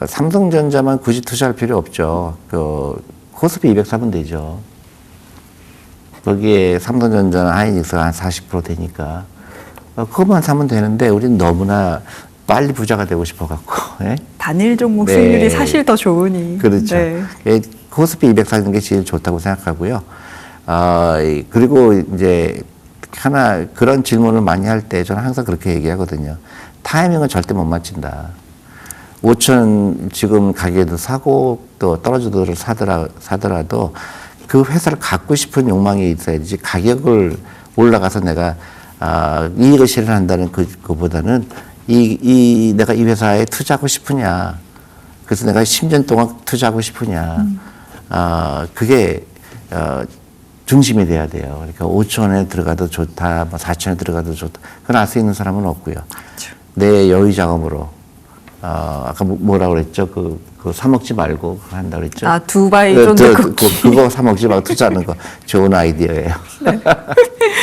어, 삼성전자만 굳이 투자할 필요 없죠. 그 코스피 200 사면 되죠. 거기에 삼성전자는 하이닉스가 한 40% 되니까 어, 그것만 사면 되는데 우리는 너무나 빨리 부자가 되고 싶어갖고 예? 단일 종목 네. 수익률이 사실 더 좋으니. 그렇죠. 네. 예, 코스피 200 사는 게 제일 좋다고 생각하고요. 아, 이- 그리고 이제 하나 그런 질문을 많이 할 때 저는 항상 그렇게 얘기하거든요. 타이밍은 절대 못 맞춘다. 5천 지금 가게도 사고 또 떨어져도 사더라, 사더라도 그 회사를 갖고 싶은 욕망이 있어야지 가격을 올라가서 내가 아, 이익을 실현한다는 그, 그보다는 이, 이, 내가 이 회사에 투자하고 싶으냐. 그래서 내가 10년 동안 투자하고 싶으냐. 아, 그게, 어, 중심이 돼야 돼요. 그러니까 5천에 들어가도 좋다, 뭐 4천에 들어가도 좋다. 그건 알 수 있는 사람은 없고요. 내 여유 자금으로, 어, 아까 뭐- 뭐라 그랬죠? 그, 그 사먹지 말고 한다 그랬죠? 아, 두바이 그, 그, 쿠키. 그거 사먹지 말고 투자하는 거 좋은 아이디어예요.